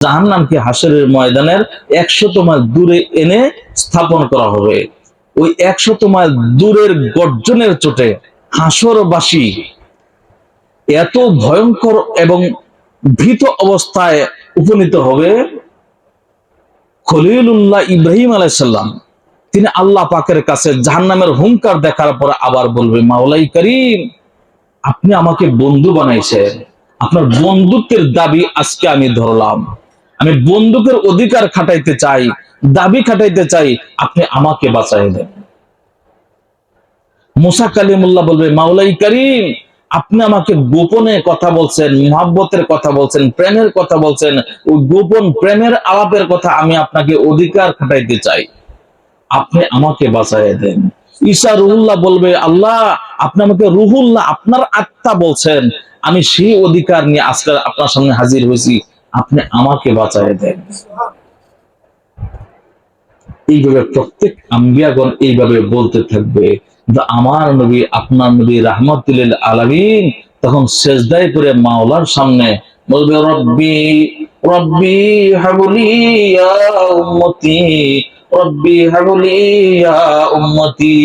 জাহান নামকে হাসরের ময়দানের একশত মাইল দূরে এনে স্থাপন করা হবে। ওই একশত মাইল দূরের গর্জনের চোটে হাসরবাসী এত ভয়ঙ্কর এবং ভীত অবস্থায় উপনীত হবে। খলিলুল্লাহ ইব্রাহিম আলাইসাল্লাম তিনি আল্লাহ পাকের কাছে জাহান্নামের হুঙ্কার দেখার পর আবার বলবে, মাওলাই করিম, আপনি আমাকে বন্ধু বানাইছেন। আপনার বন্ধুত্বের দাবি আজকে আমি ধরলাম। আমি বন্দুকের অধিকার খাটাইতে চাই, দাবি খাটাইতে চাই, আপনি আমাকে বাঁচাই দেন। মুসা কালিমুল্লাহ বলবে, মাওলাই করিম, আপনি আমাকে গোপনে কথা বলছেন, মহাব্বতের কথা বলছেন, প্রেমের কথা বলছেন ওই গোপন প্রেমের আলাপের কথা আমি আপনাকে অধিকার খাটাইতে চাই। আপনি আমাকে বাঁচাই দেন। ঈশা রুহুল্লাহ বলবে, আল্লাহ, আপনি আমাকে রুহুল্লাহ, আপনার আত্মা বলছেন, আমি সেই অধিকার নিয়ে আজকে আপনার সামনে হাজির হয়েছি। আপনি আমাকে বাঁচাই দেন। এইভাবে প্রত্যেক আম্বিয়াগণ এইভাবে বলতে থাকবে আমার নবী, আপনার নবী রাহমাতুল আলামিন তখন সেজদায় করে মাওলার সামনে বলবে, রব্বি রব্বি হাবলি উম্মতি, রব্বি হাবলি উম্মতি।